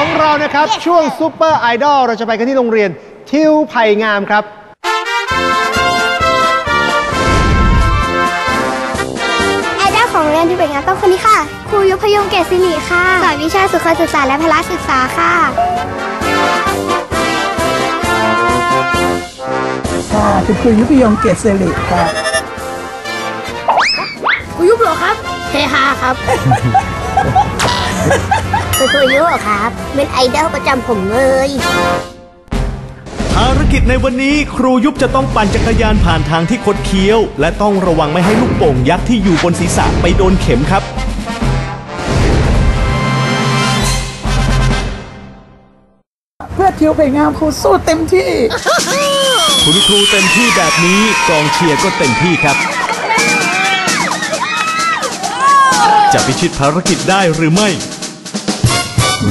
ของเรานะครับ ช่วงซูเปอร์ไอดอลเราจะไปกันที่โรงเรียนทิวไผ่งามครับ ไอดอลของเรียนที่เป็นงานต้องคนนี้ค่ะ ครูยุพยงเกษสิริค่ะ สอนวิชาสุขศึกษาและพละศึกษาค่ะค่ะคุณครูยุพยงเกียรติสิริค่ะครูยุพเหรอครับเฮฮาครับ คือครูยุเหรอครับ เป็นไอดอลประจำผมเลยภารกิจในวันนี้ครูยุบจะต้องปั่นจักรยานผ่านทางที่คดเคี้ยว และต้องระวังไม่ให้ลูกโป่งยักษ์ที่อยู่บนศีรษะไปโดนเข็มครับ เพื่อทิวไปงามครูสู้เต็มที่ คุณครูเต็มที่แบบนี้กองเชียร์ก็เต็มที่ครับ จะพิชิตภารกิจได้หรือไม่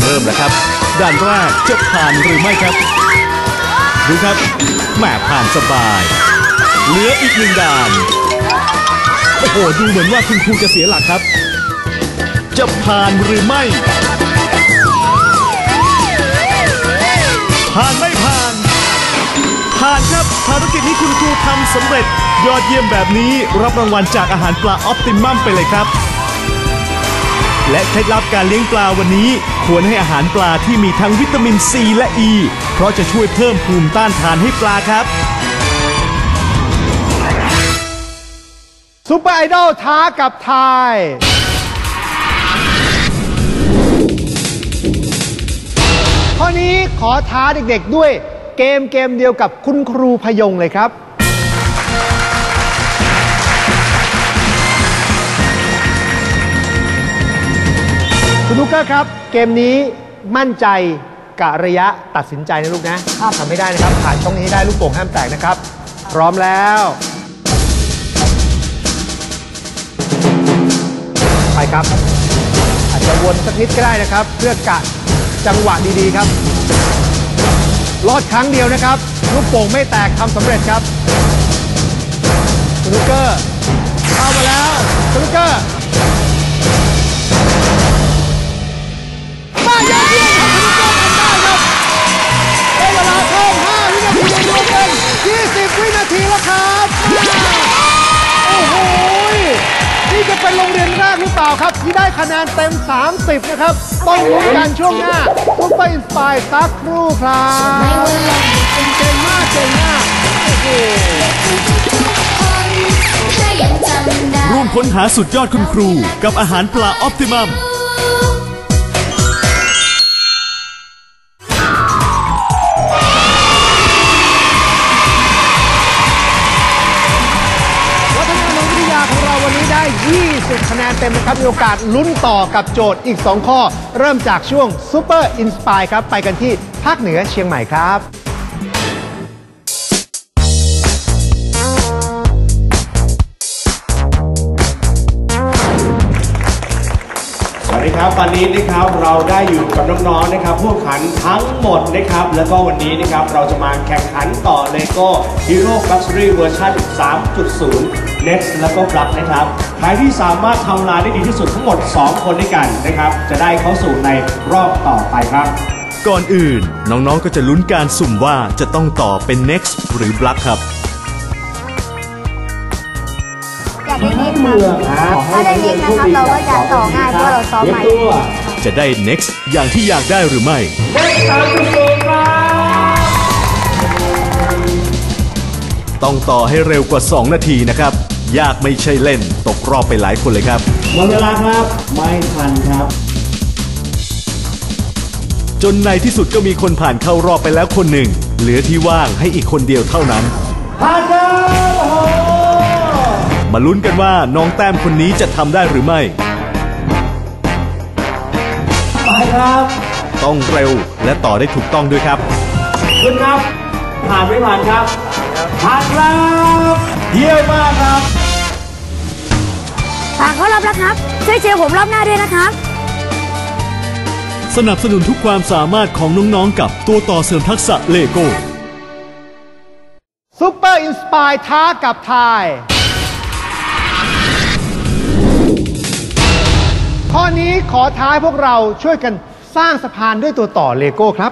เริ่มแล้วครับด้านแรกจะผ่านหรือไม่ครับ ดูครับแหมผ่านสบาย เหลืออีกหนึ่งด่านโอ้โหดูเหมือนว่าคุณครูจะเสียหลักครับ จะผ่านหรือไม่ผ่านไม่ผ่าน ผ่านครับภารกิจนี้คุณครูทำสำเร็จ ยอดเยี่ยมแบบนี้รับรางวัลจากอาหารปลาออปติมัมไปเลยครับ และเคล็ดลับการเลี้ยงปลาวันนี้ควรให้อาหารปลาที่มีทั้งวิตามินซีและอ e, ีเพราะจะช่วยเพิ่มภูมิต้านทานให้ปลาครับซูเปอร์ไอดอลท้ากับทาย ข้อนี้ขอท้าเด็กๆด้วยเกมเกมเดียวกับคุณครูพยงเลยครับ คุณลูกเกอร์ครับ เกมนี้มั่นใจกะระยะตัดสินใจนะลูกนะถ้าทำไม่ได้นะครับ ผ่านช่องนี้ให้ได้ลูกโป่งห้ามแตกนะครับ พร้อมแล้ว ไปครับ อาจจะวนสักนิดก็ได้นะครับ เพื่อกะจังหวะดีๆครับ รอดครั้งเดียวนะครับ ลูกโป่งไม่แตกทำสำเร็จครับสนุกเกอร์เข้ามาแล้วสนุกเกอร์ เป็นโรงเรียนแรกหรือเปล่าครับ ที่ได้คะแนนเต็ม 30 นะครับ ต้องรู้นกันช่วงหน้าซุปเปอร์อินสปายสักครู่ครับเก่งมากเก่งมากโอ้โหร่วมค้นหาสุดยอดคุณครู กับอาหารปลาออปติมัม 20 คะแนนเต็มนะครับ มีโอกาสลุ้นต่อกับโจทย์อีก 2 ข้อ เริ่มจากช่วงซูเปอร์อินสปายครับ ไปกันที่ภาคเหนือเชียงใหม่ครับีครับตอนนี้นะครับเราได้อยู่กับน้องๆนะครับผู้แข่งขันทั้งหมดนะครับแล้วก็วันนี้นะครับเราจะมาแข่งขันต่อ LEGO Hero Factory เวอร์ชัน3.0 Next แล้วก็ Block นะครับใครที่สามารถทำลายได้ดีที่สุดทั้งหมด 2 คนด้วยกันนะครับจะได้เข้าสู่ในรอบต่อไปครับ ก่อนอื่น น้องๆก็จะลุ้นการสุ่มว่าจะต้องต่อเป็น next หรือ block ครับ เน็ตครับถ้าได้เน็ตนะครับเราก็จะต่อง่ายเพราะเราซ้อมมาอยู่จะได้ next อย่างที่อยากได้หรือไม่ต้องต่อให้เร็วกว่า 2 นาทีนะครับ ยากไม่ใช่เล่น ตกรอบไปหลายคนเลยครับหมดเวลาครับ ไม่ทันครับ จนในที่สุดก็มีคนผ่านเข้ารอบไปแล้วคนหนึ่ง เหลือที่ว่างให้อีกคนเดียวเท่านั้นผ่าน มาลุ้นกันว่าน้องแต้มคนนี้จะทำได้หรือไม่ ไปครับต้องเร็วและต่อได้ถูกต้องด้วยครับขึ้นครับ ผ่านไม่ผ่านครับ ผ่านครับเยี่ยมมากครับฝากเขารับแล้วครับ ช่วยเชียร์ผมรอบหน้าด้วยนะครับ สนับสนุนทุกความสามารถของน้องๆกับตัวต่อเสริมทักษะเลโก้ซูเปอร์อินสปายท้ากับทาย ข้อนี้ขอท้ายพวกเราช่วยกันสร้างสะพานด้วยตัวต่อเลโก้ครับ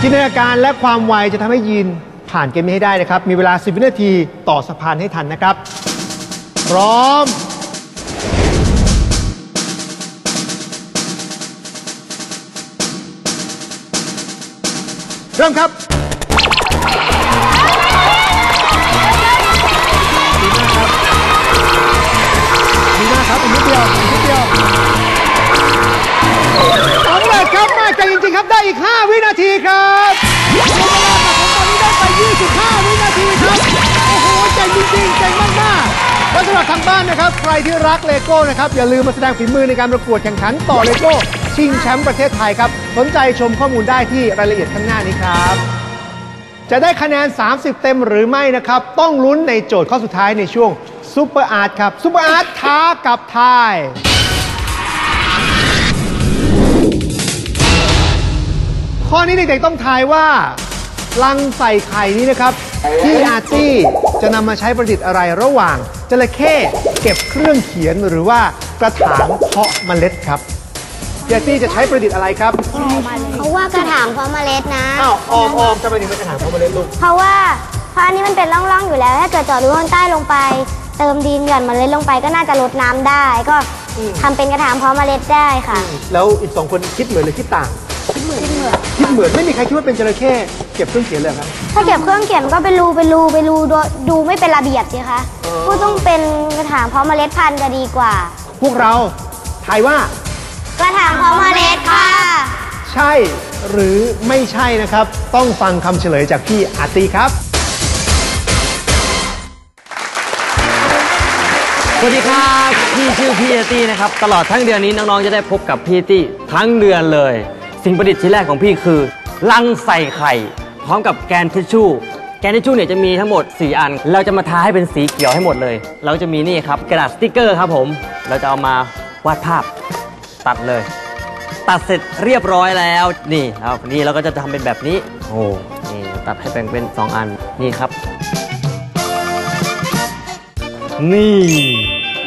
จินตนาการและความไวจะทำให้ยีนผ่านเกมนี้ให้ได้นะครับ มีเวลา 10 วินาทีต่อสะพานให้ทันนะครับ พร้อม เริ่มครับ สำเร็จครับมากใจจริง ๆ ครับได้อีก 5 วินาทีครับเวลาสะสมตอนนี้ได้ไป 25 วินาทีครับ โอ้โหเจ๋งจริงๆเจ๋งมากๆและสำหรับทางบ้านนะครับ ใครที่รักเลโก้นะครับ อย่าลืมมาแสดงฝีมือในการประกวดแข่งขันต่อเลโก้ชิงแชมป์ประเทศไทยครับสนใจชมข้อมูลได้ที่รายละเอียดข้างหน้านี้ครับ จะได้คะแนน 30 เต็มหรือไม่นะครับ ต้องลุ้นในโจทย์ข้อสุดท้ายในช่วงซูเปอร์อาร์ตครับซูเปอร์อาร์ตท้ากับทาย ข้อนี้เด็กๆต้องทายว่าลังใส่ไข่นี้นะครับ ที่อาร์ตี้จะนำมาใช้ประดิษฐ์อะไรระหว่างจระเข้เก็บเครื่องเขียนหรือว่ากระถางเพาะเมล็ดครับพี่อาร์ตี้จะใช้ประดิษฐ์อะไรครับเขาว่ากระถางเพาะเมล็ดนะอ้าวออมออมจะไปถึงเป็นกระถางเพาะเมล็ดลูกเพราะว่าเพราะอันนี้มันเป็นร่องๆอยู่แล้ว ถ้าเกิดเจาะรูข้างใต้ลงไป เติมดินหย่อนเมล็ดลงไปก็น่าจะลดน้ำได้ ก็ทำเป็นกระถางเพาะเมล็ดได้ค่ะ แล้วอีกสองคนคิดเหมือนหรือคิดต่างคิด เหมือนคิดเหมือนไม่มีใครคิดว่าเป็นจระเข้เก็บเครื่องเขียนเลยเหรอครับ ถ้าเก็บเครื่องเขียนมันก็เป็นรูเป็นรูเป็นรูดูดูไม่เป็นระเบียบสิคะก็ต้องเป็นกระถางเพาะเมล็ดพันธุ์จะดีกว่า พวกเราทายว่า กระถางเพาะเมล็ดค่ะ ใช่หรือไม่ใช่นะครับ ต้องฟังคำเฉลยจากพี่อาร์ตีครับ สวัสดีครับ พี่ชื่อพี่เอตี้นะครับ ตลอดทั้งเดือนนี้น้อง ๆ จะได้พบกับพี่เอตี้ทั้งเดือนเลย สิ่งประดิษฐ์ชิ้นแรกของพี่คือลังใส่ไข่ พร้อมกับแกนทิชชู่ แกนทิชชู่เนี่ยจะมีทั้งหมด 4 อัน เราจะมาทาให้เป็นสีเขียวให้หมดเลย เราจะมีนี่ครับกระดาษสติกเกอร์ครับผม เราจะเอามาวาดภาพตัดเลย ตัดเสร็จเรียบร้อยแล้วนี่ครับนี่เราก็จะทำเป็นแบบนี้โอ้นี่ตัดให้แบ่งเป็น 2 อันนี่ครับ นี่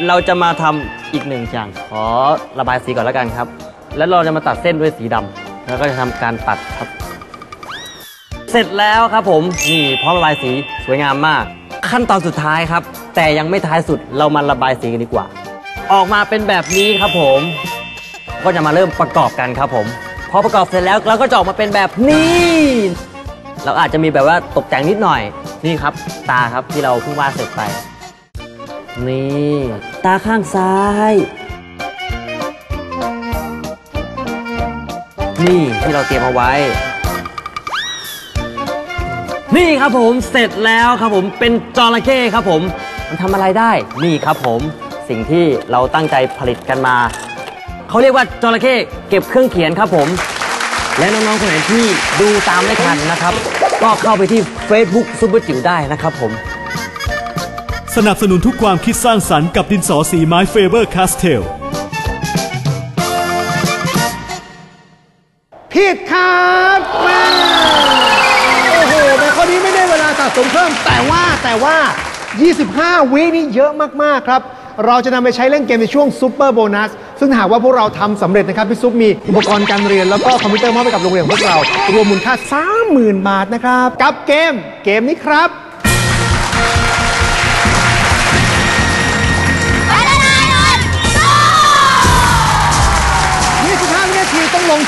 เราจะมาทำอีกหนึ่งอย่างขอระบายสีก่อนแล้วกันครับ แล้วเราจะมาตัดเส้นด้วยสีดำ แล้วก็จะทำการตัดครับ เสร็จแล้วครับผมนี่พร้อมระบายสีสวยงามมาก ขั้นตอนสุดท้ายครับ แต่ยังไม่ท้ายสุดเรามาระบายสีกันดีกว่า ออกมาเป็นแบบนี้ครับผม ก็จะมาเริ่มประกอบกันครับผมพอประกอบเสร็จแล้วเราก็จะออกมาเป็นแบบนี้ เราอาจจะมีแบบว่าตกแต่งนิดหน่อย นี่ครับ ตาครับที่เราเพิ่งวาดเสร็จไป นี่ ตาข้างซ้าย นี่ที่เราเตรียมเอาไว้ นี่ครับผมเสร็จแล้วครับผมเป็นจระเข้ครับผม มันทำอะไรได้นี่ครับผมสิ่งที่เราตั้งใจผลิตกันมาเขาเรียกว่าจระเข้เก็บเครื่องเขียนครับผม และน้องๆคนไหนที่ดูตามไม่ทันนะครับ ก็เข้าไปที่ Facebook ซุปเปอร์จิ๋วได้นะครับผม สนับสนุนทุกความคิดสร้างสรรค์กับดินสอสีไม้เฟเบอร์คาสเทล ผิดครับแม่โอ้โหแต่ข้อนี้ไม่ได้เวลาสะสมเพิ่ม แต่ว่าแต่ว่า 25 วินี่เยอะมาก ๆ ครับ เราจะนำไปใช้เล่นเกมในช่วงซูเปอร์โบนัส ซึ่งหากว่าพวกเราทำสำเร็จนะครับ พี่ซุปมีอุปกรณ์การเรียน แล้วก็คอมพิวเตอร์มอบให้กับโรงเรียนของพวกเรา รวมมูลค่า 30,000 บาทนะครับ กับเกมเกมนี้ครับ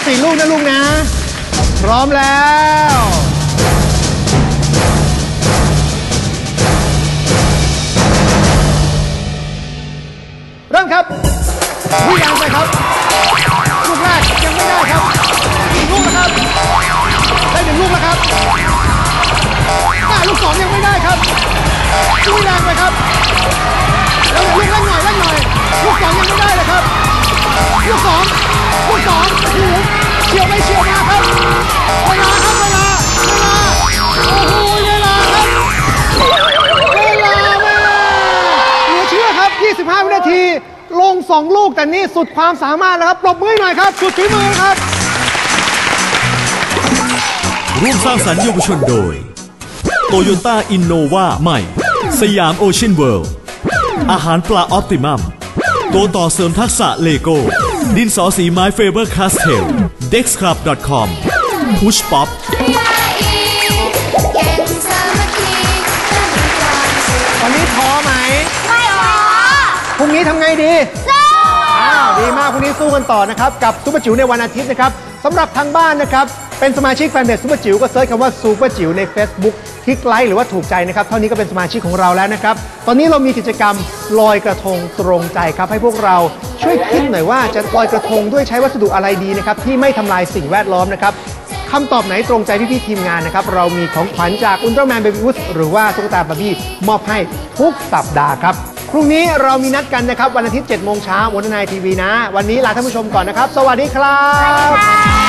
ทีต้องลง4ลูกนะลูกนะ พร้อมแล้ว เริ่มครับวิ่งยางไปครับ ลูกแรกยังไม่ได้ครับอีกลูกนะครับ ได้หนึ่งลูกแล้วครับอ่าลูกสองยังไม่ได้ครับวิ่งแรงไปครับแล้วลูกเล่นหน่อยเล่นหน่อย ลูกสองยังไม่ได้ ลูกสองลูกสองโอ้โหเฉียวไปเฉียวมาครับเวลาครับเวลาเวลาโอ้โหเวลาครับเวลาแม่เหลือเชื่อครับ 25 วินาที ลง 2 ลูกแต่นี่สุดความสามารถแล้วครับปรบมือให้หน่อยครับ สุดฝีมือครับ ร่วมสร้างสรรค์เยาวชนโดย โตโยต้าอินโนวาใหม่ สยามโอเชียนเวิลด์อาหารปลาออปติมัม ตัวต่อเสริมทักษะเลโก้ ดินสอสีไม้เฟเบอร์คาสเทล dexclub.com push pop วันนี้ท้อไหม ไม่หรอพรุ่งนี้ทำไงดี อ้าว ดีมากพรุ่งนี้สู้กันต่อนะครับ กับซุปเปอร์จิ๋วในวันอาทิตย์นะครับสำหรับทางบ้านนะครับ เป็นสมาชิกแฟนเพจซุปเปอร์จิ๋วก็เซิร์ชคำว่าซุปเปอร์จิ๋วใน Facebook คลิกไลค์หรือว่าถูกใจนะครับ เท่านี้ก็เป็นสมาชิกของเราแล้วนะครับ ตอนนี้เรามีกิจกรรมลอยกระทงตรงใจครับ ให้พวกเราช่วยคิดหน่อยว่าจะลอยกระทงด้วยใช้วัสดุอะไรดีนะครับที่ไม่ทำลายสิ่งแวดล้อมนะครับคำตอบไหนตรงใจพี่ๆทีมงานนะครับ เรามีของขวัญจากอุลตร้าแมนเบบี้วุสหรือว่าตุ๊กตาบาร์บี้มอบให้ทุกสัปดาห์ครับ พรุ่งนี้เรามีนัดกันนะครับ วันอาทิตย์7โมงเช้าวันนายทีวีนะ วันนี้ลาท่านผู้ชมก่อนนะครับ สวัสดีครับ